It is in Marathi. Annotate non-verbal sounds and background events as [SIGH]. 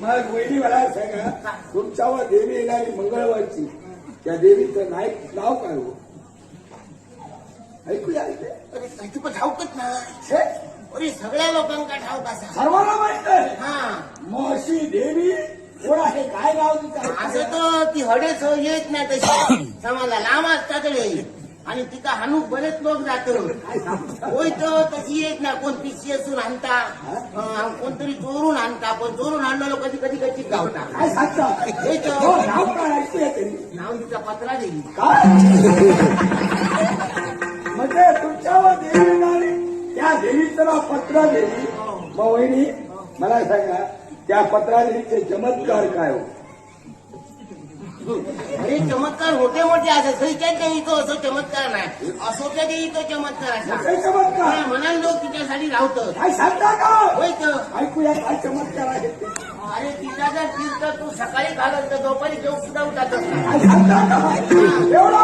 मग वहिनी मला सांगा तुमच्यावर देवी येणारी मंगळवारची त्या देवीचं नाय नाव काय हो? ऐकूया इथे. अरे त्याची पण ठाऊकच ना. छे, अरे सगळ्या लोकांका ठाऊक असा. सर्वांना माहीत आहे. हा. देवी कोण आहे काय नाव तिचं? असं तर ती हडेच येत नाही तशी. [COUGHS] समाजा लांब असतात रे. आणि तिथं हानूक बरेच लोक जात? होय तर तशी येत ना कोण पिशी असून आणता कोणतरी चोरून आणता पण चोरून आणलेलो कधी कधी कधी गावता नाव तिचा पत्रा देवी. काय? म्हणजे तुमच्यावर देवी त्या देवीचं नाव पत्रा देवी. मग वहिनी मला सांगा त्या पत्रा देवीचे चमत्कार काय हो? अरे चमत्कार मोठे मोठे असतात खैच्या देवीतो असं चमत्कार नाही. असोच्या देवीतो चमत्कार असा. काय चमत्कार. म्हणाल लोक तिच्यासाठी राहतं काय सांगता का? होय तर. ऐकूया काय चमत्कार आहे ते? अरे तिचा जर तीर्थ तू सकाळी घालत तर दुपारी जेव सुद्धा उठात असता काय सांगता का? एवढा